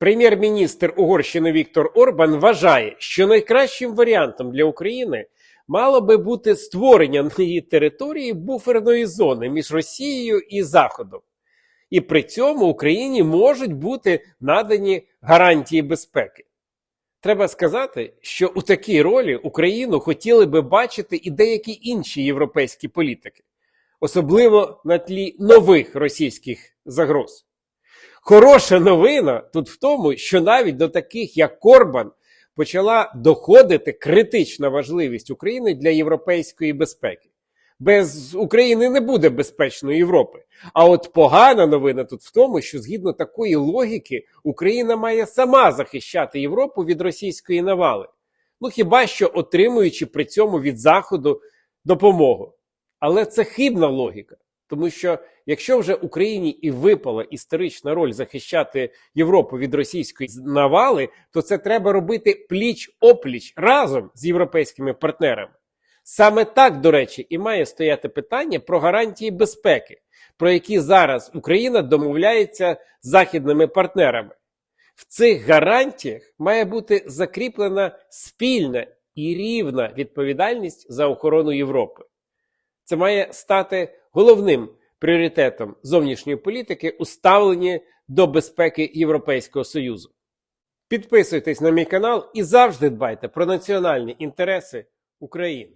Прем'єр-міністр Угорщини Віктор Орбан вважає, що найкращим варіантом для України мало би бути створення на її території буферної зони між Росією і Заходом. І при цьому Україні можуть бути надані гарантії безпеки. Треба сказати, що у такій ролі Україну хотіли би бачити і деякі інші європейські політики, особливо на тлі нових російських загроз. Хороша новина тут в тому, що навіть до таких, як Корбан, почала доходити критична важливість України для європейської безпеки. Без України не буде безпечної Європи. А от погана новина тут в тому, що згідно такої логіки Україна має сама захищати Європу від російської навали. Ну хіба що отримуючи при цьому від Заходу допомогу. Але це хибна логіка. Тому що якщо вже Україні і випала історична роль захищати Європу від російської навали, то це треба робити пліч опліч разом з європейськими партнерами. Саме так, до речі, і має стояти питання про гарантії безпеки, про які зараз Україна домовляється з західними партнерами. В цих гарантіях має бути закріплена спільна і рівна відповідальність за охорону Європи. Це має стати головним пріоритетом зовнішньої політики у ставленні до безпеки Європейського Союзу. Підписуйтесь на мій канал і завжди дбайте про національні інтереси України.